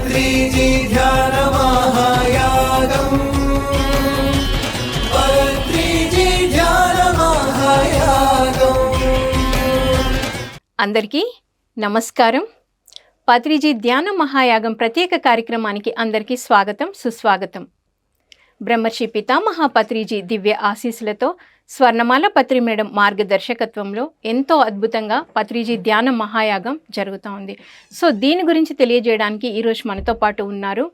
పత్రిజీ ధ్యాన మహాయాగం పత్రిజీ అందరికీ నమస్కారం. పత్రిజీ ధ్యాన మహాయాగం ప్రత్యేక కార్యక్రమానికి అందరికీ స్వాగతం సుస్వాగతం. బ్రహ్మర్షి పితామహ పత్రిజీ దివ్య ఆశీస్సులతో స్వర్ణమాల పత్రి మేడం మార్గదర్శకత్వంలో ఎంతో అద్భుతంగా పత్రిజీ ధ్యాన మహాయాగం జరుగుతూ ఉంది. సో దీని గురించి తెలియజేయడానికి ఈరోజు మనతో పాటు ఉన్నారు.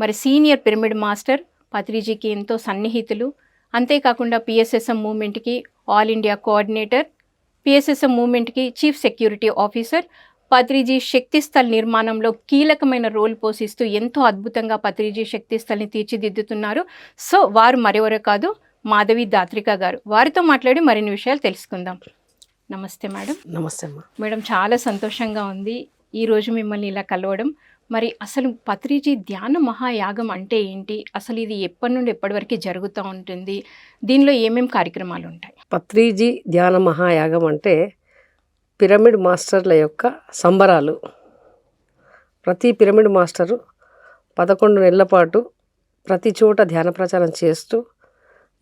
మరి సీనియర్ పిరమిడ్ మాస్టర్ పత్రిజీకి ఎంతో సన్నిహితులు. అంతేకాకుండా పిఎస్ఎస్ఎం మూమెంట్కి all India coordinator PSSM మూమెంట్కి chief security officer Patriji Shaktisthal నిర్మాణంలో కీలకమైన రోల్ పోషిస్తూ ఎంతో అద్భుతంగా పత్రిజీ శక్తిస్థల్ని తీర్చిదిద్దుతున్నారు. సో వారు మరెవరో కాదు మాధవి దాత్రిక గారు. వారితో మాట్లాడి మరిన్ని విషయాలు తెలుసుకుందాం. నమస్తే మేడం. నమస్తే అమ్మా. మేడం చాలా సంతోషంగా ఉంది ఈరోజు మిమ్మల్ని ఇలా కలవడం. మరి అసలు పత్రిజీ ధ్యాన మహాయాగం అంటే ఏంటి? అసలు ఇది ఎప్పటి నుండి ఎప్పటి వరకు జరుగుతూ ఉంటుంది? దీనిలో ఏమేం కార్యక్రమాలు ఉంటాయి? పత్రిజీ ధ్యాన మహాయాగం అంటే పిరమిడ్ మాస్టర్ల యొక్క సంబరాలు. ప్రతి పిరమిడ్ మాస్టరు పదకొండు నెలల పాటు ప్రతి చోట ధ్యాన ప్రచారం చేస్తూ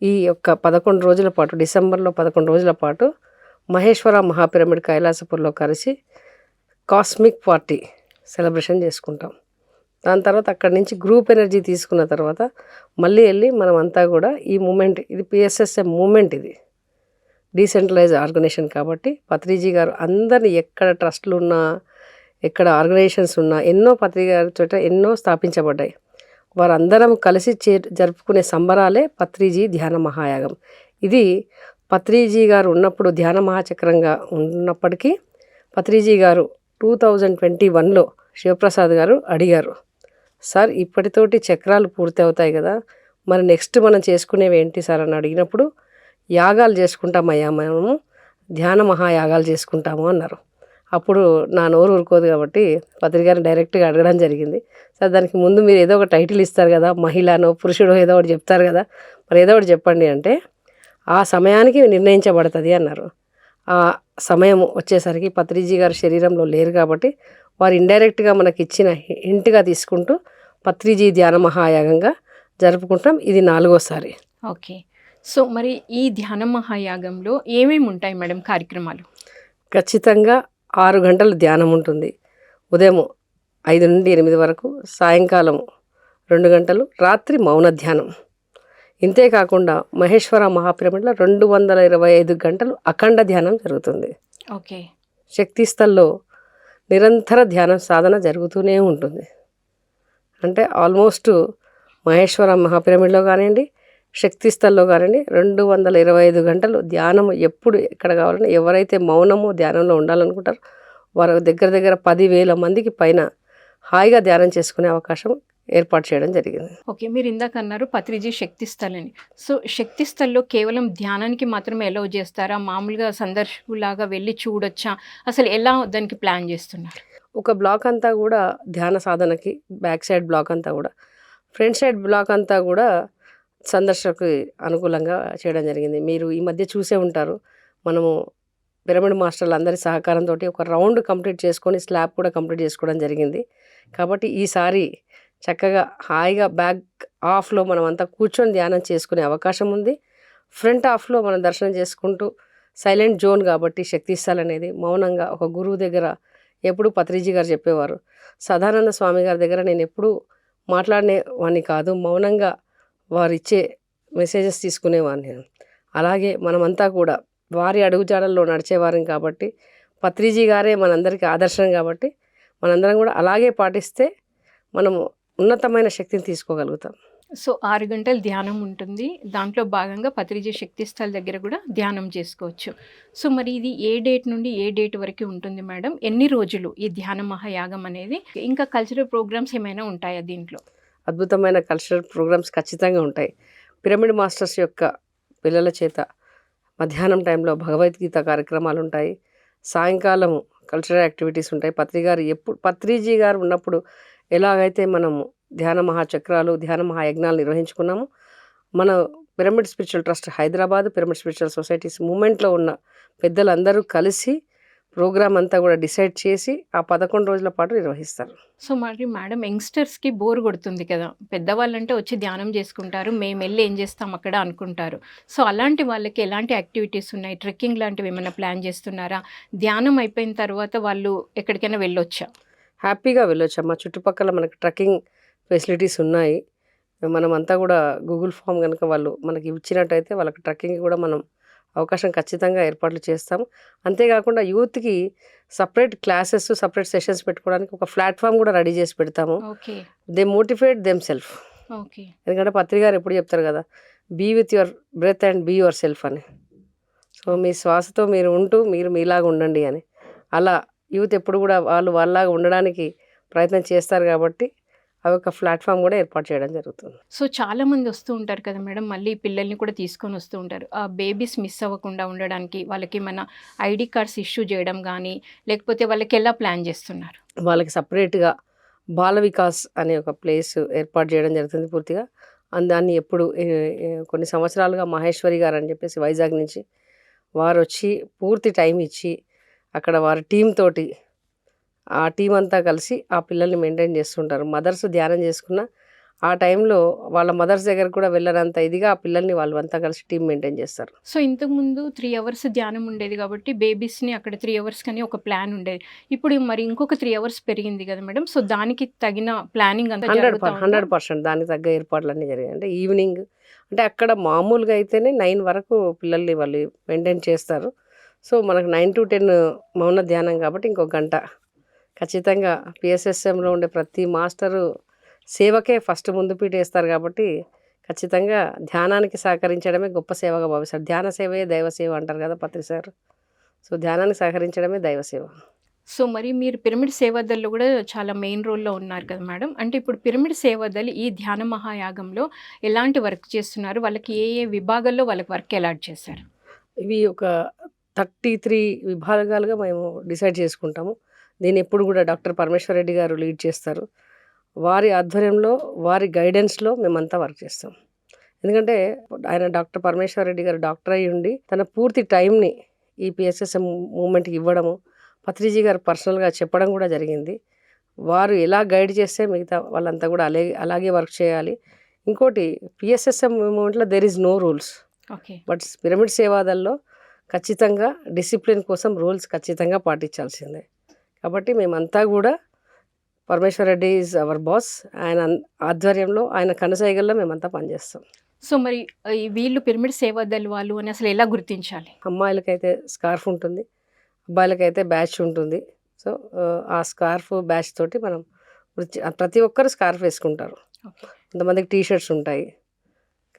ఈ యొక్క పదకొండు రోజుల పాటు డిసెంబర్లో పదకొండు రోజుల పాటు మహేశ్వర మహాపిరమిడ్ కైలాసపూర్లో కలిసి కాస్మిక్ పార్టీ సెలబ్రేషన్ చేసుకుంటాం. దాని తర్వాత అక్కడి నుంచి గ్రూప్ ఎనర్జీ తీసుకున్న తర్వాత మళ్ళీ వెళ్ళి మనం అంతా కూడా ఈ మూమెంట్ ఇది పిఎస్ఎస్ఎం మూమెంట్ ఇది. డీసెంట్రలైజ్ ఆర్గనైజేషన్ కాబట్టి పత్రిజీ గారు అందరిని ఎక్కడ ట్రస్ట్లు ఉన్నా ఎక్కడ ఆర్గనైజేషన్స్ ఉన్నా ఎన్నో పత్రిక గారి చోట ఎన్నో స్థాపించబడ్డాయి. వారందరం కలిసి చే జరుపుకునే సంబరాలే పత్రిజీ ధ్యాన మహాయాగం. ఇది పత్రిజీ గారు ఉన్నప్పుడు ధ్యాన మహాచక్రంగా ఉన్నప్పటికీ పత్రిజీ గారు టూ థౌజండ్ ట్వంటీ వన్లో శివప్రసాద్ గారు అడిగారు సార్ ఇప్పటితోటి చక్రాలు పూర్తి అవుతాయి కదా మరి నెక్స్ట్ మనం చేసుకునేవి ఏంటి సార్? అని అడిగినప్పుడు యాగాలు చేసుకుంటామయ్యా మనము ధ్యాన మహాయాగాలు చేసుకుంటాము అన్నారు. అప్పుడు నా నోరు ఊరుకోదు కాబట్టి పత్రికారిని డైరెక్ట్గా అడగడం జరిగింది. సార్ దానికి ముందు మీరు ఏదో ఒక టైటిల్ ఇస్తారు కదా మహిళనో పురుషుడో ఏదో ఒకటి చెప్తారు కదా మరి ఏదో ఒకటి చెప్పండి అంటే ఆ సమయానికి నిర్ణయించబడుతుంది అన్నారు. ఆ సమయం వచ్చేసరికి పత్రిజీ గారు శరీరంలో లేరు కాబట్టి వారు ఇండైరెక్ట్గా మనకి ఇచ్చిన హింట్గా తీసుకుంటూ పత్రిజీ ధ్యాన మహాయాగంగా జరుపుకుంటాం. ఇది నాలుగోసారి. ఓకే. సో మరి ఈ ధ్యాన మహాయాగంలో ఏమేమి ఉంటాయి మేడం కార్యక్రమాలు? ఖచ్చితంగా ఆరు గంటలు ధ్యానం ఉంటుంది. ఉదయం ఐదు నుండి ఎనిమిది వరకు సాయంకాలం రెండు గంటలు రాత్రి మౌన ధ్యానం. ఇంతే కాకుండా మహేశ్వర మహాపిరమిడ్లో రెండు వందల ఇరవై ఐదు గంటలు అఖండ ధ్యానం జరుగుతుంది. ఓకే. శక్తిస్థల్లో నిరంతర ధ్యానం సాధన జరుగుతూనే ఉంటుంది. అంటే ఆల్మోస్ట్ మహేశ్వర మహాపిరమిడ్లో కానివ్వండి శక్తిస్థల్లో కానివ్వండి రెండు వందల ఇరవై ఐదు గంటలు ధ్యానం ఎప్పుడు ఎక్కడ కావాలని ఎవరైతే మౌనము ధ్యానంలో ఉండాలనుకుంటారో వారు దగ్గర దగ్గర పదివేల మందికి పైన హాయిగా ధ్యానం చేసుకునే అవకాశం ఏర్పాటు చేయడం జరిగింది. ఓకే మీరు ఇందాక అన్నారు పత్రిజీ శక్తి అని సో శక్తి స్థల్లో కేవలం ధ్యానానికి మాత్రమే ఎలవ్ చేస్తారా? మామూలుగా సందర్శకులాగా వెళ్ళి చూడొచ్చా? అసలు ఎలా దానికి ప్లాన్ చేస్తున్నారు? ఒక బ్లాక్ అంతా కూడా ధ్యాన సాధనకి బ్యాక్ సైడ్ బ్లాక్ అంతా కూడా ఫ్రంట్ సైడ్ బ్లాక్ అంతా కూడా సందర్శకు అనుకూలంగా చేయడం జరిగింది. మీరు ఈ మధ్య చూసే ఉంటారు. మనము పిరమిడ్ మాస్టర్లు అందరి సహకారంతో ఒక రౌండ్ కంప్లీట్ చేసుకొని స్లాబ్ కూడా కంప్లీట్ చేసుకోవడం జరిగింది. కాబట్టి ఈసారి చక్కగా హాయిగా బ్యాక్ ఆఫ్లో మనం అంతా కూర్చొని ధ్యానం చేసుకునే అవకాశం ఉంది. ఫ్రంట్ ఆఫ్లో మనం దర్శనం చేసుకుంటూ సైలెంట్ జోన్ కాబట్టి శక్తిస్థల్ అనేది మౌనంగా ఒక గురువు దగ్గర ఎప్పుడు పత్రిజీ గారు చెప్పేవారు. సదానంద స్వామి గారి దగ్గర నేను ఎప్పుడూ మాట్లాడినేవాడిని కాదు. మౌనంగా వారు ఇచ్చే మెసేజెస్ తీసుకునేవాడిని నేను. అలాగే మనమంతా కూడా వారి అడుగుజాడల్లో నడిచేవారం కాబట్టి పత్రిజీ గారే మనందరికీ ఆదర్శం కాబట్టి మనందరం కూడా అలాగే పాటిస్తే మనము ఉన్నతమైన శక్తిని తీసుకోగలుగుతాం. సో ఆరు గంటలు ధ్యానం ఉంటుంది. దాంట్లో భాగంగా పత్రిజీ శక్తి స్థల్ దగ్గర కూడా ధ్యానం చేసుకోవచ్చు. సో మరి ఇది ఏ డేట్ నుండి ఏ డేట్ వరకు ఉంటుంది మేడం? ఎన్ని రోజులు ఈ ధ్యాన మహాయాగం అనేది? ఇంకా కల్చరల్ ప్రోగ్రామ్స్ ఏమైనా ఉంటాయా దీంట్లో? అద్భుతమైన కల్చరల్ ప్రోగ్రామ్స్ ఖచ్చితంగా ఉంటాయి. పిరమిడ్ మాస్టర్స్ యొక్క పిల్లల చేత మధ్యాహ్నం టైంలో భగవద్గీత కార్యక్రమాలు ఉంటాయి. సాయంకాలము కల్చరల్ యాక్టివిటీస్ ఉంటాయి. పత్రి గారు ఎప్పుడు పత్రిజీ గారు ఉన్నప్పుడు ఎలాగైతే మనము ధ్యాన మహాచక్రాలు ధ్యాన మహాయజ్ఞాలు నిర్వహించుకున్నాము మన pyramid spiritual trust Hyderabad pyramid spiritual societies మూమెంట్లో ఉన్న పెద్దలందరూ కలిసి ప్రోగ్రామ్ అంతా కూడా డిసైడ్ చేసి ఆ పదకొండు రోజుల పాటు నిర్వహిస్తారు. సో మరి మేడం యంగ్స్టర్స్కి బోర్ కొడుతుంది కదా పెద్దవాళ్ళంటే వచ్చి ధ్యానం చేసుకుంటారు మేము వెళ్ళి ఏం చేస్తాం అక్కడ అనుకుంటారు. సో అలాంటి వాళ్ళకి ఎలాంటి యాక్టివిటీస్ ఉన్నాయి? ట్రెక్కింగ్ లాంటివి ఏమైనా ప్లాన్ చేస్తున్నారా? ధ్యానం అయిపోయిన తర్వాత వాళ్ళు ఎక్కడికైనా వెళ్ళొచ్చా? హ్యాపీగా వెళ్ళొచ్చు? అమ్మ చుట్టుపక్కల మనకి ట్రక్కింగ్ ఫెసిలిటీస్ ఉన్నాయి. మనం అంతా కూడా గూగుల్ ఫామ్ కనుక వాళ్ళు మనకి ఇచ్చినట్టయితే వాళ్ళకి ట్రక్కింగ్ కూడా మనం అవకాశం ఖచ్చితంగా ఏర్పాట్లు చేస్తాం. అంతేకాకుండా యూత్కి సపరేట్ క్లాసెస్ సపరేట్ సెషన్స్ పెట్టుకోవడానికి ఒక ప్లాట్ఫామ్ కూడా రెడీ చేసి పెడతాము. దే మోటివేట్ దెమ్ సెల్ఫ్ ఎందుకంటే పత్రిక గారు ఎప్పుడు చెప్తారు కదా be with your breath and be yourself అని. సో మీ శ్వాసతో మీరు ఉంటూ మీరు మీలాగా ఉండండి అని. అలా యూత్ ఎప్పుడు కూడా వాళ్ళు వాళ్ళలాగా ఉండడానికి ప్రయత్నం చేస్తారు కాబట్టి అవి ఒక ప్లాట్ఫామ్ కూడా ఏర్పాటు చేయడం జరుగుతుంది. సో చాలా మంది వస్తూ ఉంటారు కదా మేడం మళ్ళీ పిల్లల్ని కూడా తీసుకొని వస్తూ ఉంటారు. ఆ బేబీస్ మిస్ అవ్వకుండా ఉండడానికి వాళ్ళకి మన ఐడి కార్డ్స్ ఇష్యూ చేయడం కానీ లేకపోతే వాళ్ళకి ఎలా ప్లాన్ చేస్తున్నారు? వాళ్ళకి సపరేట్గా బాల వికాస్ అనే ఒక ప్లేస్ ఏర్పాటు చేయడం జరుగుతుంది పూర్తిగా. అండ్ దాన్ని ఎప్పుడు కొన్ని సంవత్సరాలుగా మహేశ్వరి గారు అని చెప్పేసి వైజాగ్ నుంచి వారు వచ్చి పూర్తి టైం ఇచ్చి అక్కడ వారి టీం తోటి ఆ టీం అంతా కలిసి ఆ పిల్లల్ని మెయింటైన్ చేస్తుంటారు. మదర్స్ ధ్యానం చేసుకున్న ఆ టైంలో వాళ్ళ మదర్స్ దగ్గర కూడా వెళ్ళనంత ఇదిగా ఆ పిల్లల్ని వాళ్ళు అంతా కలిసి టీం మెయింటైన్ చేస్తారు. సో ఇంతకుముందు త్రీ అవర్స్ ధ్యానం ఉండేది కాబట్టి బేబీస్ని అక్కడ త్రీ అవర్స్ కానీ ఒక ప్లాన్ ఉండేది. ఇప్పుడు మరి ఇంకొక త్రీ అవర్స్ పెరిగింది కదా మేడం. సో దానికి తగిన ప్లానింగ్ అంతా హండ్రెడ్? హండ్రెడ్ పర్సెంట్ దానికి తగ్గ ఏర్పాట్లు అన్నీ జరిగాయి. అంటే ఈవినింగ్ అంటే అక్కడ మామూలుగా అయితేనే నైన్ వరకు పిల్లల్ని వాళ్ళు మెయింటైన్ చేస్తారు. సో మనకు నైన్ టు టెన్ మౌన ధ్యానం కాబట్టి ఇంకో గంట ఖచ్చితంగా పిఎస్ఎస్ఎంలో ఉండే ప్రతి మాస్టరు సేవకే ఫస్ట్ ముందు పీట వేస్తారు కాబట్టి ఖచ్చితంగా ధ్యానానికి సహకరించడమే గొప్ప సేవగా భావిస్తారు. ధ్యాన సేవే దైవ సేవ అంటారు కదా పత్రి సార్. సో ధ్యానానికి సహకరించడమే దైవ సేవ. సో మరి మీరు పిరమిడ్ సేవాదల్లో కూడా చాలా మెయిన్ రోల్లో ఉన్నారు కదా మేడం. అంటే ఇప్పుడు పిరమిడ్ సేవాదలు ఈ ధ్యాన మహాయాగంలో ఎలాంటి వర్క్ చేస్తున్నారు? వాళ్ళకి ఏ ఏ విభాగాల్లో వాళ్ళకి వర్క్ అలాట్ చేశారు? ఇవి ఒక థర్టీ త్రీ విభాగాలుగా మేము డిసైడ్ చేసుకుంటాము. దీన్ని ఎప్పుడు కూడా డాక్టర్ పరమేశ్వర్ రెడ్డి గారు లీడ్ చేస్తారు. వారి ఆధ్వర్యంలో వారి గైడెన్స్లో మేమంతా వర్క్ చేస్తాం. ఎందుకంటే ఆయన డాక్టర్ పరమేశ్వర్ రెడ్డి గారు డాక్టర్ అయి ఉండి తన పూర్తి టైంని ఈ పిఎస్ఎస్ఎం మూమెంట్కి ఇవ్వడము పత్రిజీ గారు పర్సనల్గా చెప్పడం కూడా జరిగింది. వారు ఎలా గైడ్ చేస్తే మిగతా వాళ్ళంతా కూడా అలాగే అలాగే వర్క్ చేయాలి. ఇంకోటి పిఎస్ఎస్ఎం మూమెంట్లో there is no rules okay. But pyramid సేవాదల్లో ఖచ్చితంగా డిసిప్లిన్ కోసం రూల్స్ ఖచ్చితంగా పాటించాల్సిందే. కాబట్టి మేమంతా కూడా Parameshwar Reddy is our boss. ఆయన ఆధ్వర్యంలో ఆయన కనసైగల్లో మేమంతా పనిచేస్తాం. సో మరి వీళ్ళు పిరమిడ్ సేవాదల్ వాళ్ళు అని అసలు ఎలా గుర్తించాలి? అమ్మాయిలకైతే స్కార్ఫ్ ఉంటుంది అబ్బాయిలకైతే బ్యాచ్ ఉంటుంది. సో ఆ, స్కార్ఫ్ బ్యాచ్ తోటి మనం ప్రతి ఒక్కరు స్కార్ఫ్ వేసుకుంటారు. కొంతమందికి టీ షర్ట్స్ ఉంటాయి.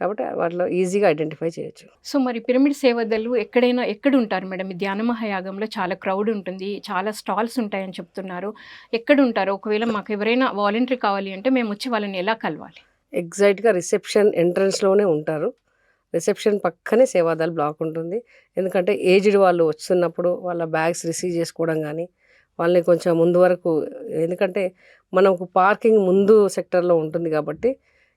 కాబట్టి వాటిలో ఈజీగా ఐడెంటిఫై చేయొచ్చు. సో మరి పిరమిడ్ సేవదలు ఎక్కడైనా ఎక్కడ ఉంటారు మేడం? ఈ ధ్యాన మహాయాగంలో చాలా క్రౌడ్ ఉంటుంది చాలా స్టాల్స్ ఉంటాయని చెప్తున్నారు. ఎక్కడ ఉంటారు ఒకవేళ మాకు ఎవరైనా వాలంటరీ కావాలి అంటే మేము వచ్చి వాళ్ళని ఎలా కలవాలి? ఎగ్జాక్ట్గా రిసెప్షన్ ఎంట్రన్స్లోనే ఉంటారు. రిసెప్షన్ పక్కనే సేవాదాలు బ్లాక్ ఉంటుంది. ఎందుకంటే ఏజ్డ్ వాళ్ళు వస్తున్నప్పుడు వాళ్ళ బ్యాగ్స్ రిసీవ్ చేసుకోవడం కానీ వాళ్ళని కొంచెం ముందు వరకు ఎందుకంటే మనకు పార్కింగ్ ముందు సెక్టర్లో ఉంటుంది కాబట్టి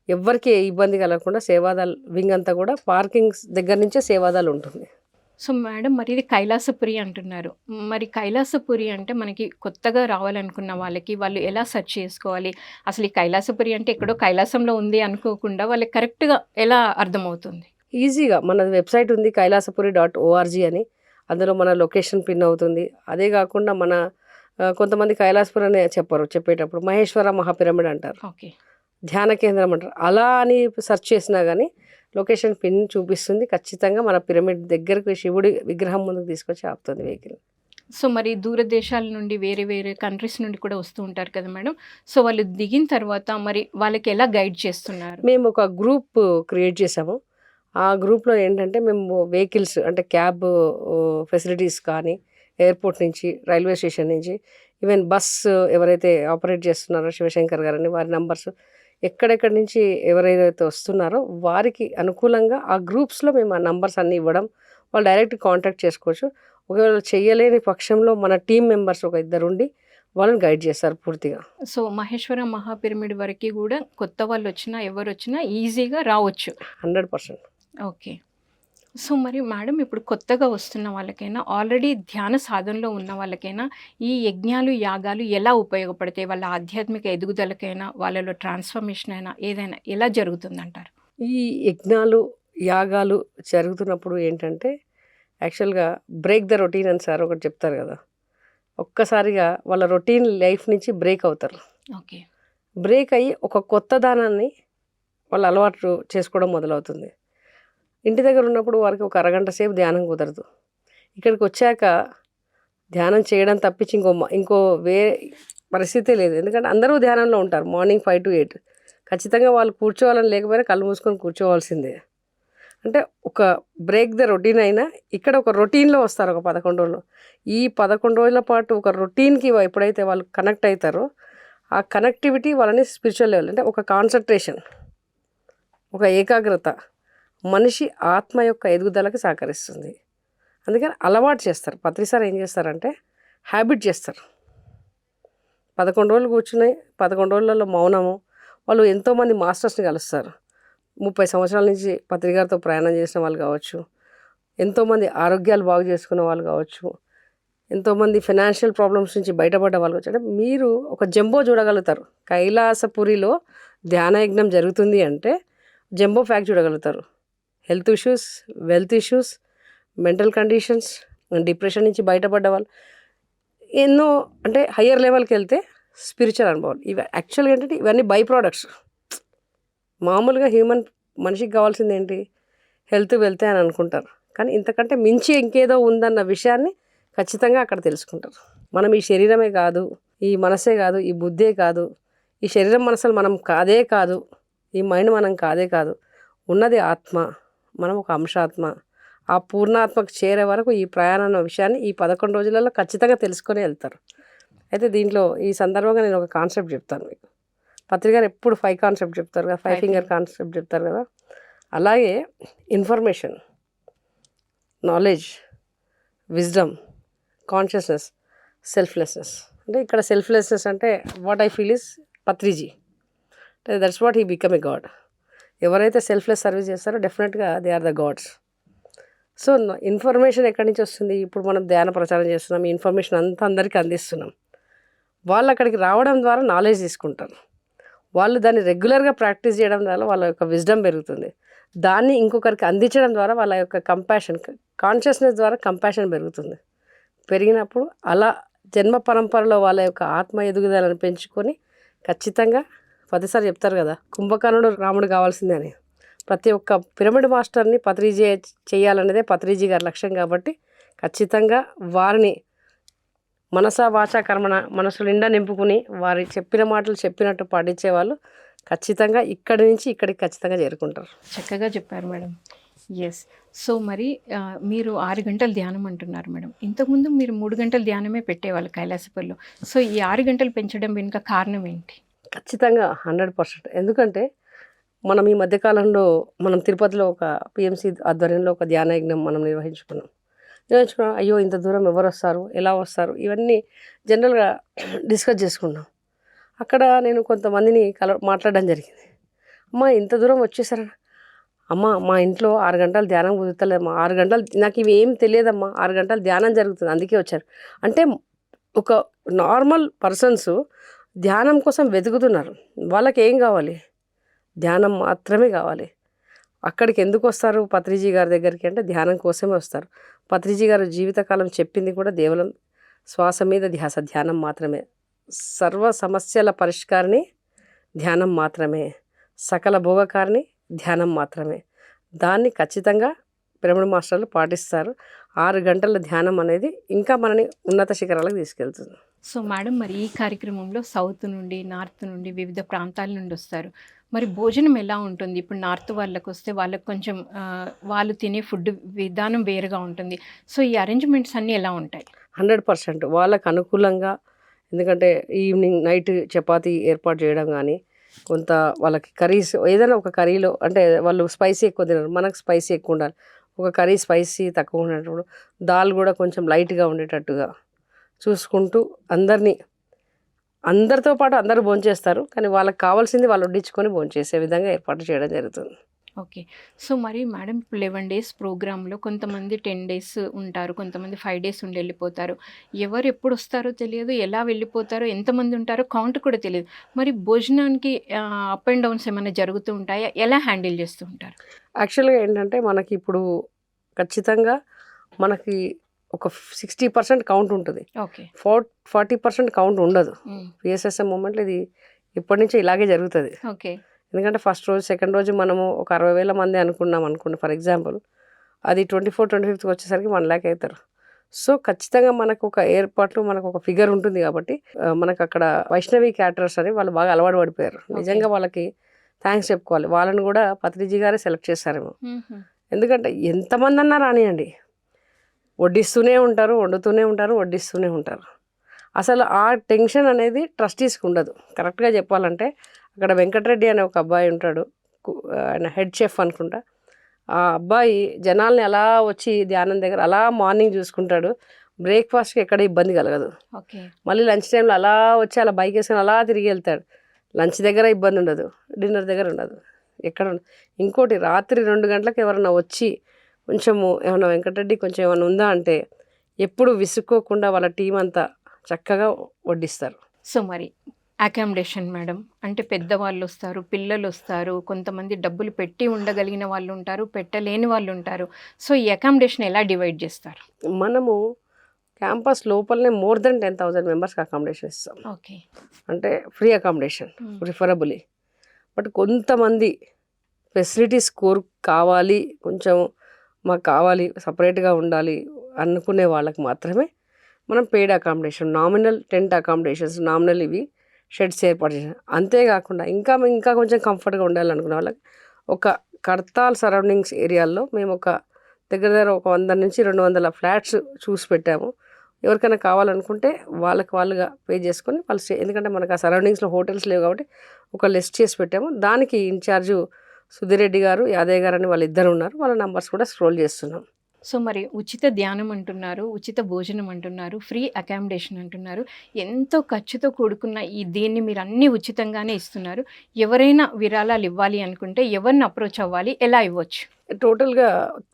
ఎవ్వరికి ఇబ్బంది కలగకుండా సేవాదాల్ వింగ్ అంతా కూడా పార్కింగ్ దగ్గర నుంచే సేవాదాలు ఉంటుంది. సో మేడం మరి ఇది కైలాసపురి అంటున్నారు. మరి కైలాసపురి అంటే మనకి కొత్తగా రావాలనుకున్న వాళ్ళకి వాళ్ళు ఎలా సెర్చ్ చేసుకోవాలి? అసలు ఈ కైలాసపురి అంటే ఎక్కడో కైలాసంలో ఉంది అనుకోకుండా వాళ్ళకి కరెక్ట్గా ఎలా అర్థమవుతుంది? ఈజీగా మన వెబ్సైట్ ఉంది కైలాసపురి డాట్ ఓఆర్జీ అని. అందులో మన లొకేషన్ పిన్ అవుతుంది. అదే కాకుండా మన కొంతమంది కైలాసపురం అనే చెప్పరు చెప్పేటప్పుడు మహేశ్వర మహాపిరమిడ్ అంటారు. ఓకే. ధ్యాన కేంద్రం అంటారు. అలా అని సెర్చ్ చేసినా కానీ లొకేషన్ పిన్ చూపిస్తుంది. ఖచ్చితంగా మన పిరమిడ్ దగ్గరకు శివుడి విగ్రహం ముందుకు తీసుకొచ్చి ఆపుతుంది వెహికల్. సో మరి దూర దేశాల నుండి వేరే వేరే కంట్రీస్ నుండి కూడా వస్తూ ఉంటారు కదా మేడం. సో వాళ్ళు దిగిన తర్వాత మరి వాళ్ళకి ఎలా గైడ్ చేస్తున్నారు? మేము ఒక గ్రూప్ క్రియేట్ చేసాము. ఆ గ్రూప్లో ఏంటంటే మేము వెహికల్స్ అంటే క్యాబ్ ఫెసిలిటీస్ కానీ ఎయిర్పోర్ట్ నుంచి రైల్వే స్టేషన్ నుంచి ఈవెన్ బస్ ఎవరైతే ఆపరేట్ చేస్తున్నారో శివశంకర్ గారని వారి నంబర్స్ ఎక్కడెక్కడి నుంచి ఎవరైతే వస్తున్నారో వారికి అనుకూలంగా ఆ గ్రూప్స్లో మేము ఆ నంబర్స్ అన్నీ ఇవ్వడం వాళ్ళు డైరెక్ట్ కాంటాక్ట్ చేసుకోవచ్చు. ఒకవేళ చేయలేని పక్షంలో మన టీం మెంబర్స్ ఒక ఇద్దరు ఉండి వాళ్ళని గైడ్ చేస్తారు పూర్తిగా. సో మహేశ్వర మహాపిరమిడ్ వరకు కూడా కొత్త వాళ్ళు వచ్చినా ఎవరు వచ్చినా ఈజీగా రావచ్చు. Hundred percent. ఓకే. సో మరి మేడం ఇప్పుడు కొత్తగా వస్తున్న వాళ్ళకైనా ఆల్రెడీ ధ్యాన సాధనలో ఉన్న వాళ్ళకైనా ఈ యజ్ఞాలు యాగాలు ఎలా ఉపయోగపడతాయి? వాళ్ళ ఆధ్యాత్మిక ఎదుగుదలకైనా వాళ్ళలో ట్రాన్స్ఫర్మేషన్ అయినా ఏదైనా ఎలా జరుగుతుందంటారు? ఈ యజ్ఞాలు యాగాలు జరుగుతున్నప్పుడు ఏంటంటే యాక్చువల్గా బ్రేక్ ద రొటీన్ అని సార్ ఒకటి చెప్తారు కదా. ఒక్కసారిగా వాళ్ళ రొటీన్ లైఫ్ నుంచి బ్రేక్ అవుతారు. ఓకే. బ్రేక్ అయ్యి ఒక కొత్త దానాన్ని వాళ్ళు అలవాటు చేసుకోవడం మొదలవుతుంది. ఇంటి దగ్గర ఉన్నప్పుడు వారికి ఒక అరగంట సేపు ధ్యానం కుదరదు. ఇక్కడికి వచ్చాక ధ్యానం చేయడం తప్పించి ఇంకో ఇంకో వే పరిస్థితే లేదు. ఎందుకంటే అందరూ ధ్యానంలో ఉంటారు. Morning five to eight. ఖచ్చితంగా వాళ్ళు కూర్చోవాలని లేకపోయినా కళ్ళు మూసుకొని కూర్చోవాల్సిందే. అంటే ఒక బ్రేక్ ద రొటీన్ అయినా ఇక్కడ ఒక రొటీన్లో వస్తారు ఒక పదకొండు రోజులు. ఈ పదకొండు రోజుల పాటు ఒక రొటీన్కి ఎప్పుడైతే వాళ్ళు కనెక్ట్ అవుతారో ఆ కనెక్టివిటీ వాళ్ళని స్పిరిచువల్ లెవెల్ అంటే ఒక కాన్సన్ట్రేషన్ ఒక ఏకాగ్రత మనిషి ఆత్మ యొక్క ఎదుగుదలకు సహకరిస్తుంది. అందుకని అలవాటు చేస్తారు. ప్రతిసారి ఏం చేస్తారంటే హ్యాబిట్ చేస్తారు. పదకొండు రోజులు కూర్చుని పదకొండు రోజులలో మౌనము వాళ్ళు ఎంతోమంది మాస్టర్స్ని కలుస్తారు. ముప్పై సంవత్సరాల నుంచి పత్రికారితో ప్రయాణం చేసిన వాళ్ళు కావచ్చు ఎంతోమంది ఆరోగ్యాలు బాగు చేసుకున్న వాళ్ళు కావచ్చు ఎంతోమంది ఫినాన్షియల్ ప్రాబ్లమ్స్ నుంచి బయటపడ్డ వాళ్ళు కావచ్చు. అంటే మీరు ఒక జంబో చూడగలుగుతారు. కైలాసపురిలో ధ్యానయజ్ఞం జరుగుతుంది అంటే జంబో ఫ్యాక్ట్ చూడగలుగుతారు. Health issues wealth issues mental conditions depression నుంచి బయటపడ్డ వాళ్ళు ఎన్నో అంటే హయ్యర్ లెవెల్కి వెళ్తే స్పిరిచువల్ అనుభవాలు. ఇవి యాక్చువల్గా ఏంటంటే ఇవన్నీ బై ప్రోడక్ట్స్. మామూలుగా హ్యూమన్ మనిషికి కావాల్సింది ఏంటి? హెల్త్ వెళ్తే అని అనుకుంటారు. కానీ ఇంతకంటే మించి ఇంకేదో ఉందన్న విషయాన్ని ఖచ్చితంగా అక్కడ తెలుసుకుంటారు. మనం ఈ శరీరమే కాదు ఈ మనసే కాదు ఈ బుద్ధే కాదు ఈ శరీరం మనసులు మనం కాదే కాదు ఈ మైండ్ మనం కాదే కాదు ఉన్నది ఆత్మ మనం ఒక అంశాత్మ. ఆ పూర్ణాత్మకు చేరే వరకు ఈ ప్రయాణం అన్న విషయాన్ని ఈ పదకొండు రోజులలో ఖచ్చితంగా తెలుసుకొని వెళ్తారు. అయితే దీంట్లో ఈ సందర్భంగా నేను ఒక కాన్సెప్ట్ చెప్తాను మీకు. పత్రిక గారు ఎప్పుడు ఫైవ్ కాన్సెప్ట్ చెప్తారు కదా? ఫైవ్ ఫింగర్ కాన్సెప్ట్ చెప్తారు కదా? అలాగే information knowledge wisdom consciousness selflessness. అంటే ఇక్కడ సెల్ఫ్లెస్నెస్ అంటే what I feel is Patriji. That's what he become a god. ఎవరైతే సెల్ఫ్లెస్ సర్వీస్ చేస్తారో డెఫినెట్గా they are the gods. So information ఎక్కడి నుంచి వస్తుంది? ఇప్పుడు మనం ధ్యాన ప్రచారం చేస్తున్నాం ఈ ఇన్ఫర్మేషన్ అంతా అందరికీ అందిస్తున్నాం. వాళ్ళు అక్కడికి రావడం ద్వారా నాలెడ్జ్ తీసుకుంటారు వాళ్ళు దాన్ని రెగ్యులర్గా ప్రాక్టీస్ చేయడం ద్వారా వాళ్ళ యొక్క విజ్డమ్ పెరుగుతుంది. దాన్ని ఇంకొకరికి అందించడం ద్వారా వాళ్ళ యొక్క కంపాషన్ కాన్షియస్నెస్ ద్వారా కంపాషన్ పెరుగుతుంది. పెరిగినప్పుడు అలా జన్మ పరంపరలో వాళ్ళ యొక్క ఆత్మ ఎదుగుదలను పెంచుకొని ఖచ్చితంగా ప్రతిసారి చెప్తారు కదా కుంభకర్ణుడు రాముడు కావాల్సిందే అని ప్రతి ఒక్క పిరమిడ్ మాస్టర్ని పత్రిజీ చేయాలనేదే పత్రిజీ గారి లక్ష్యం కాబట్టి ఖచ్చితంగా వారిని మనసా వాచా కర్మణ మనసు నిండా నింపుకుని వారి చెప్పిన మాటలు చెప్పినట్టు పాటించే వాళ్ళు ఖచ్చితంగా ఇక్కడి నుంచి ఇక్కడికి ఖచ్చితంగా చేరుకుంటారు. చక్కగా చెప్పారు మేడం. ఎస్ సో మరి మీరు ఆరు గంటలు ధ్యానం అంటున్నారు మేడం. ఇంతకుముందు మీరు మూడు గంటల ధ్యానమే పెట్టేవాళ్ళు కైలాసపల్లిలో సో ఈ ఆరు గంటలు పెంచడం వెనుక కారణం ఏంటి? ఖచ్చితంగా హండ్రెడ్ పర్సెంట్. ఎందుకంటే మనం ఈ మధ్యకాలంలో మనం తిరుపతిలో ఒక పిఎంసి ఆధ్వర్యంలో ఒక ధ్యాన యజ్ఞం మనం నిర్వహించుకున్నాం. నిర్వహించుకున్నాం. అయ్యో ఇంత దూరం ఎవరు వస్తారు? ఎలా వస్తారు? ఇవన్నీ జనరల్గా డిస్కస్ చేసుకున్నాం. అక్కడ నేను కొంతమందిని కల మాట్లాడడం జరిగింది. అమ్మ ఇంత దూరం వచ్చేసారా? అమ్మ మా ఇంట్లో ఆరు గంటలు ధ్యానం కుదురుతలేమ్మా ఆరు గంటలు నాకు ఇవి ఏం తెలియదమ్మా. ఆరు గంటలు ధ్యానం జరుగుతుంది. అందుకే వచ్చారు. అంటే ఒక నార్మల్ పర్సన్స్ ధ్యానం కోసం వెతుకుతున్నారు. వాళ్ళకి ఏం కావాలి? ధ్యానం మాత్రమే కావాలి. అక్కడికి ఎందుకు వస్తారు పత్రిజీ గారి దగ్గరికి అంటే ధ్యానం కోసమే వస్తారు. పత్రిజీ గారు జీవితకాలం చెప్పింది కూడా దేవలం శ్వాస మీద ధ్యాస ధ్యానం మాత్రమే. సర్వ సమస్యల పరిష్కారిని ధ్యానం మాత్రమే. సకల భోగకారిణి ధ్యానం మాత్రమే. దాన్ని ఖచ్చితంగా పిరమిడ్ మాస్టర్లు పాటిస్తారు. ఆరు గంటల ధ్యానం అనేది ఇంకా మనని ఉన్నత శిఖరాలకు తీసుకెళ్తుంది. సో మేడం మరి ఈ కార్యక్రమంలో సౌత్ నుండి నార్త్ నుండి వివిధ ప్రాంతాల నుండి వస్తారు. మరి భోజనం ఎలా ఉంటుంది? ఇప్పుడు నార్త్ వాళ్ళకి వస్తే వాళ్ళకి కొంచెం వాళ్ళు తినే ఫుడ్ విధానం వేరుగా ఉంటుంది. సో ఈ అరేంజ్మెంట్స్ అన్నీ ఎలా ఉంటాయి? Hundred percent. వాళ్ళకు అనుకూలంగా ఎందుకంటే ఈవినింగ్ నైట్ చపాతీ ఏర్పాటు చేయడం కానీ కొంత వాళ్ళకి కర్రీస్ ఏదైనా ఒక కర్రీలో అంటే వాళ్ళు స్పైసీ ఎక్కువ తినరు. మనకు స్పైసీ ఎక్కువ ఉండాలి. ఒక కర్రీ స్పైసీ తక్కువ ఉండేటప్పుడు దాల్ కూడా కొంచెం లైట్గా ఉండేటట్టుగా చూసుకుంటూ అందరినీ అందరితో పాటు అందరూ భోంచేస్తారు. కానీ వాళ్ళకి కావాల్సింది వాళ్ళు వడ్డించుకొని భోంచేసే విధంగా ఏర్పాటు చేయడం జరుగుతుంది. ఓకే. సో మరి మేడం ఇప్పుడు లెవెన్ డేస్ ప్రోగ్రాంలో కొంతమంది టెన్ డేస్ ఉంటారు కొంతమంది ఫైవ్ డేస్ ఉండి వెళ్ళిపోతారు. ఎవరు ఎప్పుడు వస్తారో తెలియదు ఎలా వెళ్ళిపోతారో ఎంతమంది ఉంటారో కౌంట్ కూడా తెలియదు. మరి భోజనానికి అప్ అండ్ డౌన్స్ ఏమైనా జరుగుతూ ఉంటాయా? ఎలా హ్యాండిల్ చేస్తూ ఉంటారు? యాక్చువల్గా ఏంటంటే మనకి ఇప్పుడు ఖచ్చితంగా మనకి ఒక సిక్స్టీ పర్సెంట్ కౌంట్ ఉంటుంది. Okay. For forty percent count ఉండదు. పిఎస్ఎస్ఎం మూమెంట్లో ఇది ఇప్పటి నుంచి ఇలాగే జరుగుతుంది. ఓకే. ఎందుకంటే ఫస్ట్ రోజు సెకండ్ రోజు మనము ఒక అరవై వేల మంది అనుకున్నాం అనుకోండి ఫర్ ఎగ్జాంపుల్ అది ట్వంటీ ఫోర్ ట్వంటీ ఫిఫ్త్కి వచ్చేసరికి వన్ ల్యాక్ అవుతారు సో ఖచ్చితంగా మనకు ఒక ఏర్పాట్లు మనకు ఒక ఫిగర్ ఉంటుంది కాబట్టి మనకు అక్కడ వైష్ణవి క్యాటరర్స్ అని వాళ్ళు బాగా అలవాటు పడిపోయారు. నిజంగా వాళ్ళకి థ్యాంక్స్ చెప్పుకోవాలి. వాళ్ళని కూడా పత్రిజీ గారే సెలెక్ట్ చేశారేమో ఎందుకంటే ఎంతమంది అన్నా రానియండి. వడ్డిస్తూనే ఉంటారు వండుతూనే ఉంటారు వడ్డిస్తూనే ఉంటారు. అసలు ఆ టెన్షన్ అనేది ట్రస్టీస్కి ఉండదు. కరెక్ట్గా చెప్పాలంటే అక్కడ వెంకటరెడ్డి అనే ఒక అబ్బాయి ఉంటాడు. ఆయన హెడ్ చెఫ్ అనుకుంటా. ఆ అబ్బాయి జనాల్ని అలా వచ్చి ధ్యానం దగ్గర అలా మార్నింగ్ చూసుకుంటాడు. బ్రేక్ఫాస్ట్కి ఎక్కడ ఇబ్బంది కలగదు. ఓకే. మళ్ళీ లంచ్ టైంలో అలా వచ్చి అలా బైక్ వేసుకొని అలా తిరిగి వెళ్తాడు. లంచ్ దగ్గర ఇబ్బంది ఉండదు. డిన్నర్ దగ్గర ఉండదు. ఎక్కడ ఉండదు ఇంకోటి రాత్రి రెండు గంటలకు ఎవరైనా వచ్చి కొంచెము ఏమన్నా వెంకటరెడ్డి కొంచెం ఏమైనా ఉందా అంటే ఎప్పుడు విసుక్కోకుండా వాళ్ళ టీం అంతా చక్కగా వడ్డిస్తారు. సో మరి అకామిడేషన్ మేడం. అంటే పెద్దవాళ్ళు వస్తారు పిల్లలు వస్తారు కొంతమంది డబ్బులు పెట్టి ఉండగలిగిన వాళ్ళు ఉంటారు పెట్టలేని వాళ్ళు ఉంటారు సో ఈ అకామిడేషన్ ఎలా డివైడ్ చేస్తారు? మనము క్యాంపస్ లోపలనే మోర్ దెన్ టెన్ థౌసండ్ మెంబర్స్కి అకామిడేషన్ ఇస్తాం. ఓకే. అంటే ఫ్రీ అకామిడేషన్ ప్రిఫరబుల్లీ బట్ కొంతమంది ఫెసిలిటీస్ కోరు కావాలి కొంచెం మాకు కావాలి సపరేట్గా ఉండాలి అనుకునే వాళ్ళకి మాత్రమే మనం paid accommodation nominal tent accommodations nominal ఇవి షెడ్స్ ఏర్పాటు చేసాం అంతేకాకుండా ఇంకా ఇంకా కొంచెం కంఫర్ట్గా ఉండాలనుకునే వాళ్ళకి ఒక కర్తాల్ సరౌండింగ్స్ ఏరియాల్లో మేము ఒక దగ్గర దగ్గర ఒక వంద నుంచి రెండు వందల ఫ్లాట్స్ చూసి పెట్టాము. ఎవరికైనా కావాలనుకుంటే వాళ్ళకి వాళ్ళుగా పే చేసుకొని వాళ్ళు స్టే ఎందుకంటే మనకు ఆ సరౌండింగ్స్లో హోటల్స్ లేవు కాబట్టి ఒక లిస్ట్ చేసి పెట్టాము. దానికి ఇన్ఛార్జు సుధిరెడ్డి గారు యాదయ్య గారు అని వాళ్ళు ఇద్దరు ఉన్నారు. వాళ్ళ నంబర్స్ కూడా స్క్రోల్ చేస్తున్నాం. సో మరి ఉచిత ధ్యానం అంటున్నారు ఉచిత భోజనం అంటున్నారు ఫ్రీ అకామిడేషన్ అంటున్నారు. ఎంతో ఖర్చుతో కూడుకున్న ఈ దీన్ని మీరు అన్నీ ఉచితంగానే ఇస్తున్నారు. ఎవరైనా విరాళాలు ఇవ్వాలి అనుకుంటే ఎవరిని అప్రోచ్ అవ్వాలి? ఎలా ఇవ్వచ్చు? టోటల్గా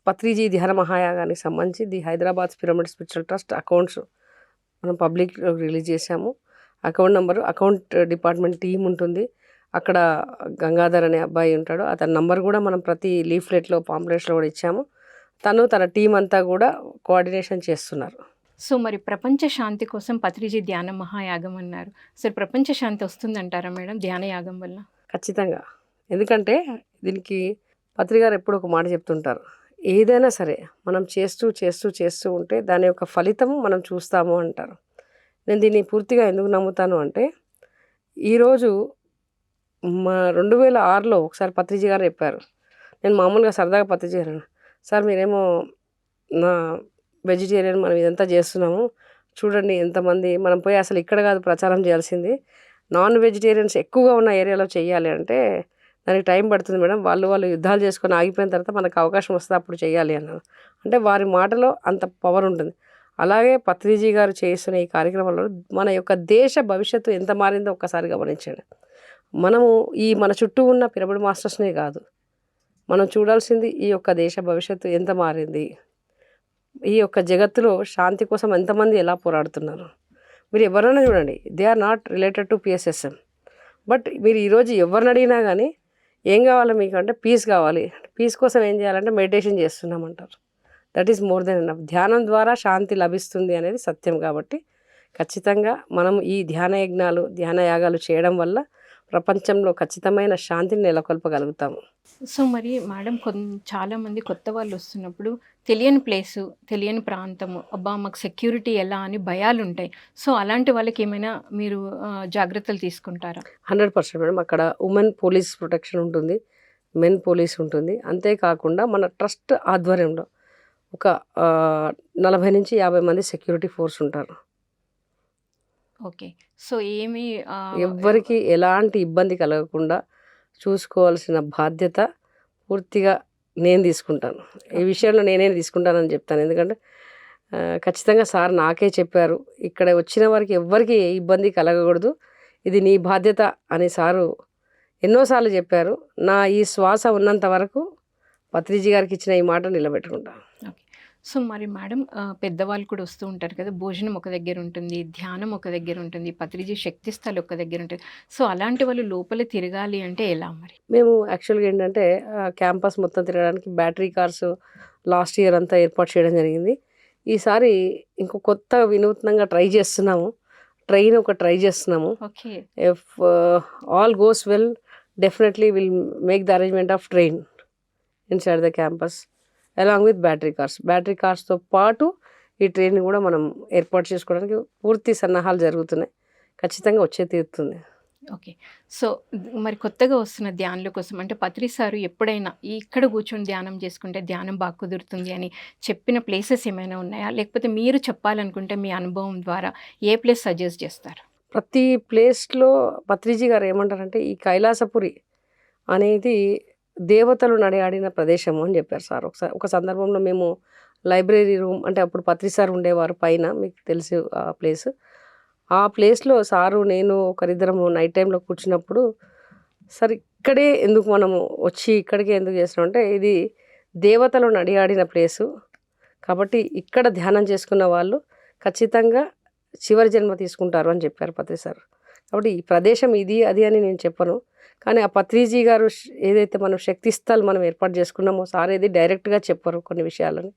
పత్రిజీ ధ్యాన మహాయాగానికి సంబంధించి the Hyderabad pyramid spiritual trust accounts మనం పబ్లిక్ రిలీజ్ చేశాము. Account number account department team ఉంటుంది. అక్కడ గంగాధర్ అనే అబ్బాయి ఉంటాడు. అతని నంబర్ కూడా మనం ప్రతి లీఫ్లెట్లో పాంప్లెట్స్లో కూడా ఇచ్చాము. తను తన టీం అంతా కూడా కోఆర్డినేషన్ చేస్తున్నారు. సో మరి ప్రపంచ శాంతి కోసం పత్రిజీ ధ్యాన మహాయాగం అన్నారు. అసలు ప్రపంచ శాంతి వస్తుందంటారా మేడం ధ్యాన యాగం వల్ల? ఖచ్చితంగా. ఎందుకంటే దీనికి పత్రికారు ఎప్పుడు ఒక మాట చెప్తుంటారు. ఏదైనా సరే మనం చేస్తూ చేస్తూ చేస్తూ ఉంటే దాని యొక్క ఫలితం మనం చూస్తాము అంటారు. నేను దీన్ని పూర్తిగా ఎందుకు నమ్ముతాను అంటే ఈరోజు మా రెండు వేల ఆరులో ఒకసారి పత్రిజీ గారు చెప్పారు. నేను మామూలుగా సరదాగా పత్రిజీ గారు సార్ మీరేమో నా వెజిటేరియన్ మనం ఇదంతా చేస్తున్నాము. చూడండి ఎంతమంది మనం పోయి అసలు ఇక్కడ కాదు ప్రచారం చేయాల్సింది. నాన్ వెజిటేరియన్స్ ఎక్కువగా ఉన్న ఏరియాలో చేయాలి అంటే దానికి టైం పడుతుంది మేడం. వాళ్ళు వాళ్ళు యుద్ధాలు చేసుకొని ఆగిపోయిన తర్వాత మనకు అవకాశం వస్తే అప్పుడు చేయాలి అన్నారు. అంటే వారి మాటలో అంత పవర్ ఉంటుంది. అలాగే పత్రిజీ గారు చేస్తున్న ఈ కార్యక్రమంలో మన యొక్క దేశ భవిష్యత్తు ఎంత మారిందో ఒక్కసారి గమనించండి. మనము ఈ మన చుట్టూ ఉన్న పిరమిడ్ మాస్టర్స్నే కాదు మనం చూడాల్సింది ఈ యొక్క దేశ భవిష్యత్తు ఎంత మారింది? ఈ యొక్క జగత్తులో శాంతి కోసం ఎంతమంది ఎలా పోరాడుతున్నారు? మీరు ఎవరైనా చూడండి they are not related to PSSM but మీరు ఈరోజు ఎవరిని అడిగినా కానీ ఏం కావాలి మీకు అంటే పీస్ కావాలి. పీస్ కోసం ఏం చేయాలంటే meditation చేస్తున్నామంటారు. That is more than enough. ధ్యానం ద్వారా శాంతి లభిస్తుంది అనేది సత్యం కాబట్టి ఖచ్చితంగా మనం ఈ ధ్యాన యజ్ఞాలు ధ్యాన యాగాలు చేయడం వల్ల ప్రపంచంలో ఖచ్చితమైన శాంతిని నెలకొల్పగలుగుతాము. సో మరి మేడం కొన్ చాలామంది కొత్త వాళ్ళు వస్తున్నప్పుడు తెలియని ప్లేసు తెలియని ప్రాంతము అబ్బా మాకు సెక్యూరిటీ ఎలా అని భయాలు ఉంటాయి సో అలాంటి వాళ్ళకి ఏమైనా మీరు జాగ్రత్తలు తీసుకుంటారా? Hundred percent madam. అక్కడ ఉమెన్ పోలీస్ ప్రొటెక్షన్ ఉంటుంది మెన్ పోలీస్ ఉంటుంది. అంతేకాకుండా మన ట్రస్ట్ ఆధ్వర్యంలో ఒక నలభై నుంచి యాభై మంది సెక్యూరిటీ ఫోర్స్ ఉంటారు. ఓకే. సో ఏమి ఎవ్వరికి ఎలాంటి ఇబ్బంది కలగకుండా చూసుకోవాల్సిన బాధ్యత పూర్తిగా నేను తీసుకుంటాను. ఈ విషయంలో నేనే తీసుకుంటానని చెప్తాను. ఎందుకంటే ఖచ్చితంగా సార్ నాకే చెప్పారు. ఇక్కడ వచ్చిన వారికి ఎవ్వరికి ఏ ఇబ్బంది కలగకూడదు. ఇది నీ బాధ్యత అని సారు ఎన్నోసార్లు చెప్పారు. నా ఈ శ్వాస ఉన్నంత వరకు పత్రిజీ గారికి ఇచ్చిన ఈ మాట నిలబెట్టుకుంటా. ఓకే. సో మరి మేడం పెద్దవాళ్ళు కూడా వస్తూ ఉంటారు కదా! భోజనం ఒక దగ్గర ఉంటుంది ధ్యానం ఒక దగ్గర ఉంటుంది పత్రిజీ శక్తి స్థలి ఒక దగ్గర ఉంటుంది. సో అలాంటి వాళ్ళు లోపల తిరగాలి అంటే ఎలా మరి? మేము యాక్చువల్గా ఏంటంటే క్యాంపస్ మొత్తం తిరగడానికి బ్యాటరీ కార్స్ లాస్ట్ ఇయర్ అంతా ఏర్పాటు చేయడం జరిగింది. ఈసారి ఇంకో కొత్త వినూత్నంగా ట్రై చేస్తున్నాము. ట్రైన్ ఒక ట్రై చేస్తున్నాము. Okay. If all goes well definitely will make the arrangement of train inside the campus. Along with battery cars battery కార్స్తో పాటు ఈ ట్రైన్ కూడా మనం ఏర్పాటు చేసుకోవడానికి పూర్తి సన్నాహాలు జరుగుతున్నాయి. ఖచ్చితంగా వచ్చే తీరుతుంది. ఓకే. సో మరి కొత్తగా వస్తున్న ధ్యానుల కోసం అంటే పత్రి సారు ఎప్పుడైనా ఇక్కడ కూర్చొని ధ్యానం చేసుకుంటే ధ్యానం బాగా కుదురుతుంది అని చెప్పిన ప్లేసెస్ ఏమైనా ఉన్నాయా? లేకపోతే మీరు చెప్పాలనుకుంటే మీ అనుభవం ద్వారా ఏ ప్లేస్ సజెస్ట్ చేస్తారు? ప్రతి ప్లేస్లో పత్రిజీ గారు ఏమంటారంటే ఈ కైలాసపురి అనేది దేవతలు నడియాడిన ప్రదేశము అని చెప్పారు సార్. ఒకసారి ఒక సందర్భంలో మేము లైబ్రరీ రూమ్ అంటే అప్పుడు పత్రి సార్ ఉండేవారు పైన మీకు తెలిసి ఆ ప్లేస్. ఆ ప్లేస్లో సారు నేను ఒకరిద్దరము నైట్ టైంలో కూర్చున్నప్పుడు సార్ ఇక్కడే ఎందుకు మనము వచ్చి ఇక్కడికే ఎందుకు చేస్తున్నాం అంటే ఇది దేవతలు నడియాడిన ప్లేసు. కాబట్టి ఇక్కడ ధ్యానం చేసుకున్న వాళ్ళు ఖచ్చితంగా చివరి జన్మ తీసుకుంటారు అని చెప్పారు పత్రి సార్. కాబట్టి ఈ ప్రదేశం ఇది అది అని నేను చెప్పను. కానీ ఆ పత్రిజీ గారు ఏదైతే మనం శక్తిస్థాలు మనం ఏర్పాటు చేసుకున్నామో సార్ ఏది డైరెక్ట్గా చెప్పరు కొన్ని విషయాలని.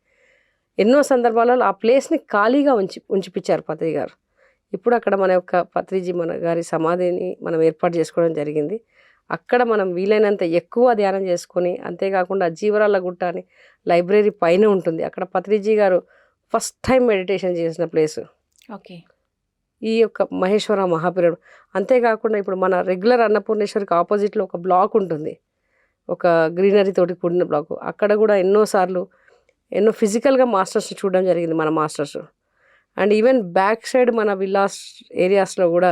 ఎన్నో సందర్భాలలో ఆ ప్లేస్ని ఖాళీగా ఉంచి ఉంచిపించారు పత్రి గారు. ఇప్పుడు అక్కడ మన యొక్క పత్రిజీ మన గారి సమాధిని మనం ఏర్పాటు చేసుకోవడం జరిగింది. అక్కడ మనం వీలైనంత ఎక్కువ ధ్యానం చేసుకొని అంతేకాకుండా జీవరాల గుట్ట అని లైబ్రరీ పైన ఉంటుంది. అక్కడ Patriji garu first time meditation చేసిన ప్లేస్. ఓకే. ఈ యొక్క మహేశ్వర మహాపీరుడు. అంతేకాకుండా ఇప్పుడు మన రెగ్యులర్ అన్నపూర్ణేశ్వరికి ఆపోజిట్లో ఒక బ్లాక్ ఉంటుంది. ఒక గ్రీనరీ తోటి కూడిన బ్లాక్. అక్కడ కూడా ఎన్నోసార్లు ఎన్నో ఫిజికల్గా మాస్టర్స్ చూడడం జరిగింది మన masters. And even back side మన విల్లాస్ ఏరియాస్లో కూడా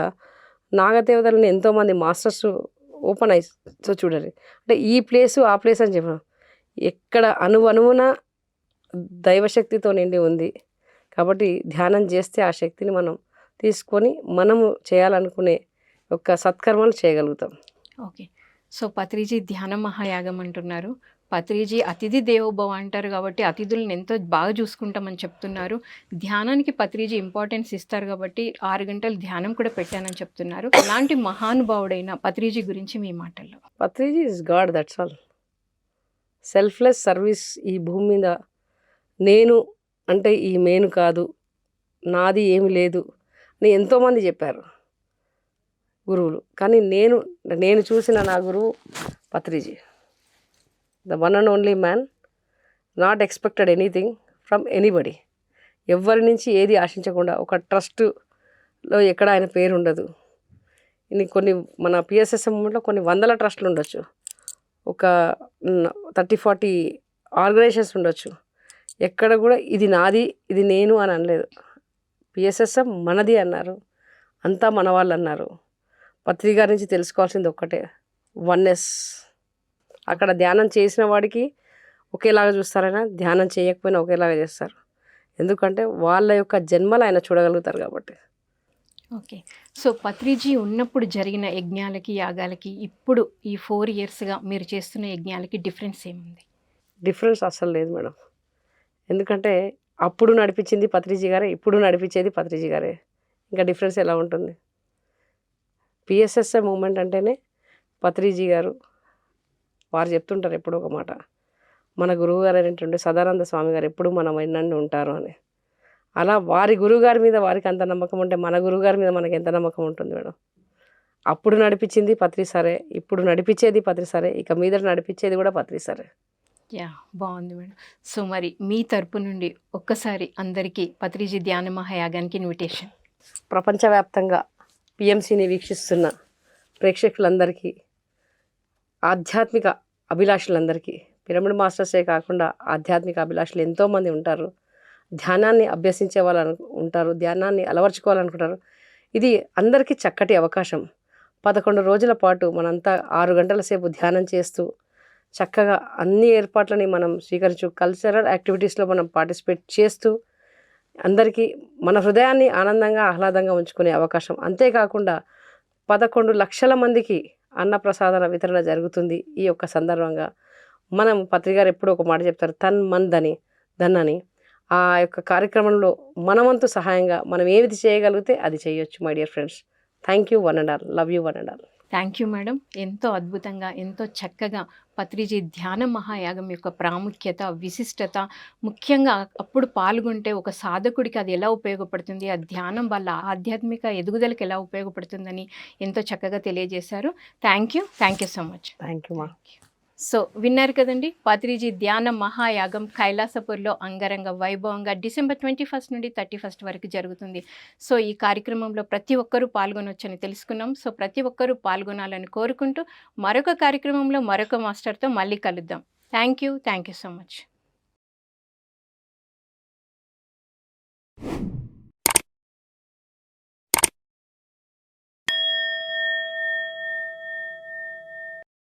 నాగదేవతలని ఎంతోమంది మాస్టర్స్ ఓపెన్ అయ్యి సో చూడండి అంటే ఈ ప్లేసు ఆ ప్లేస్ అని చెప్పడం ఎక్కడ అనువనువున దైవశక్తితో నిండి ఉంది. కాబట్టి ధ్యానం చేస్తే ఆ శక్తిని మనం తీసుకొని మనము చేయాలనుకునే ఒక సత్కర్మలు చేయగలుగుతాం. ఓకే. సో పత్రిజీ ధ్యాన మహాయాగం అంటున్నారు. పత్రిజీ అతిథి దేవోభవ అంటారు కాబట్టి అతిథులను ఎంతో బాగా చూసుకుంటామని చెప్తున్నారు. ధ్యానానికి పత్రిజీ ఇంపార్టెన్స్ ఇస్తారు కాబట్టి ఆరు గంటలు ధ్యానం కూడా పెట్టానని చెప్తున్నారు. అలాంటి మహానుభావుడైన పత్రిజీ గురించి మీ మాటల్లో? Patriji is God that's all. Selfless service ఈ భూమి మీద. నేను అంటే ఈ మేను కాదు. నాది ఏమి లేదు. అని ఎంతోమంది చెప్పారు గురువులు. కానీ నేను నేను చూసిన నా గురువు Patriji. The one and only man not expected anything from anybody ఎవరి నుంచి ఏది ఆశించకుండా ఒక ట్రస్ట్లో ఎక్కడ ఆయన పేరు ఉండదు. ఇన్ని కొన్ని మన పిఎస్ఎస్ఎం మూమెంట్లో కొన్ని వందల ట్రస్ట్లు ఉండొచ్చు. ఒక థర్టీ ఫార్టీ ఆర్గనైజేషన్స్ ఉండొచ్చు. ఎక్కడ కూడా ఇది నాది ఇది నేను అని అనలేదు. పిఎస్ఎస్ఎం మనది అన్నారు. అంతా మన వాళ్ళు అన్నారు పత్రిక నుంచి తెలుసుకోవాల్సింది ఒక్కటే. వన్నెస్ అక్కడ ధ్యానం చేసిన వాడికి ఒకేలాగా చూస్తారైనా ధ్యానం చేయకపోయినా ఒకేలాగా చేస్తారు. ఎందుకంటే వాళ్ళ యొక్క జన్మలు ఆయన చూడగలుగుతారు కాబట్టి. ఓకే. సో పత్రిజీ ఉన్నప్పుడు జరిగిన యజ్ఞాలకి యాగాలకి ఇప్పుడు ఈ ఫోర్ ఇయర్స్గా మీరు చేస్తున్న యజ్ఞాలకి డిఫరెన్స్ ఏముంది? డిఫరెన్స్ అస్సలు లేదు మేడం. ఎందుకంటే అప్పుడు నడిపించింది పత్రిజీ గారే ఇప్పుడు నడిపించేది పత్రిజీ గారే. ఇంకా డిఫరెన్స్ ఎలా ఉంటుంది? పిఎస్ఎస్ఏ మూమెంట్ అంటేనే పత్రిజీ గారు వారు చెప్తుంటారు ఎప్పుడో ఒక మాట. మన గురువు గారు అనేటువంటి సదానంద స్వామి గారు ఎప్పుడు మన వెన్నండి ఉంటారు అని. అలా వారి గురువుగారి మీద వారికి అంత నమ్మకం ఉంటే మన గురువుగారి మీద మనకి ఎంత నమ్మకం ఉంటుంది మేడం? అప్పుడు నడిపించింది పత్రి సరే ఇప్పుడు నడిపించేది పత్రి సరే ఇక మీద నడిపించేది కూడా పత్రి సరే. యా బాగుంది మేడం. సో మరి మీ తరపు నుండి ఒక్కసారి అందరికీ పత్రిజీ ధ్యాన మహాయాగానికి ఇన్విటేషన్. ప్రపంచవ్యాప్తంగా పిఎంసీని వీక్షిస్తున్న ప్రేక్షకులందరికీ ఆధ్యాత్మిక అభిలాషులందరికీ పిరమిడ్ మాస్టర్సే కాకుండా ఆధ్యాత్మిక అభిలాషులు ఎంతోమంది ఉంటారు. ధ్యానాన్ని అభ్యసించే వాళ్ళు ఉంటారు ధ్యానాన్ని అలవర్చుకోవాలనుకుంటారు. ఇది అందరికీ చక్కటి అవకాశం. పదకొండు రోజుల పాటు మనంతా ఆరు గంటల సేపు ధ్యానం చేస్తూ చక్కగా అన్ని ఏర్పాట్లని మనం స్వీకరించు కల్చరల్ యాక్టివిటీస్లో మనం పార్టిసిపేట్ చేస్తూ అందరికీ మన హృదయాన్ని ఆనందంగా ఆహ్లాదంగా ఉంచుకునే అవకాశం. అంతేకాకుండా పదకొండు లక్షల మందికి అన్నప్రసాదన వితరణ జరుగుతుంది ఈ యొక్క సందర్భంగా. మనం పత్రికారు ఎప్పుడూ ఒక మాట చెప్తారు తన్ మన్ అని దన్ అని. ఆ యొక్క కార్యక్రమంలో మనమంతు సహాయంగా మనం ఏది చేయగలిగితే అది చేయొచ్చు my dear friends thank you one and all love you one and all thank you madam ఎంతో అద్భుతంగా ఎంతో చక్కగా పత్రిజీ ధ్యాన మహాయాగం యొక్క ప్రాముఖ్యత విశిష్టత ముఖ్యంగా అప్పుడు పాల్గొంటే ఒక సాధకుడికి అది ఎలా ఉపయోగపడుతుంది ఆ ధ్యానం వల్ల ఆధ్యాత్మిక ఎదుగుదలకు ఎలా ఉపయోగపడుతుందని ఎంతో చక్కగా తెలియజేశారు. Thank you. Thank you so much. Thank you ma'am so విన్నారు కదండి పాత్రిజీ ధ్యాన మహాయాగం కైలాసపూర్లో అంగరంగ వైభవంగా డిసెంబర్ ట్వంటీ ఫస్ట్ నుండి థర్టీ ఫస్ట్ వరకు జరుగుతుంది. సో ఈ కార్యక్రమంలో ప్రతి ఒక్కరూ పాల్గొనవచ్చని తెలుసుకున్నాం. సో ప్రతి ఒక్కరూ పాల్గొనాలని కోరుకుంటూ మరొక కార్యక్రమంలో మరొక మాస్టర్తో మళ్ళీ కలుద్దాం. Thank you. Thank you so much.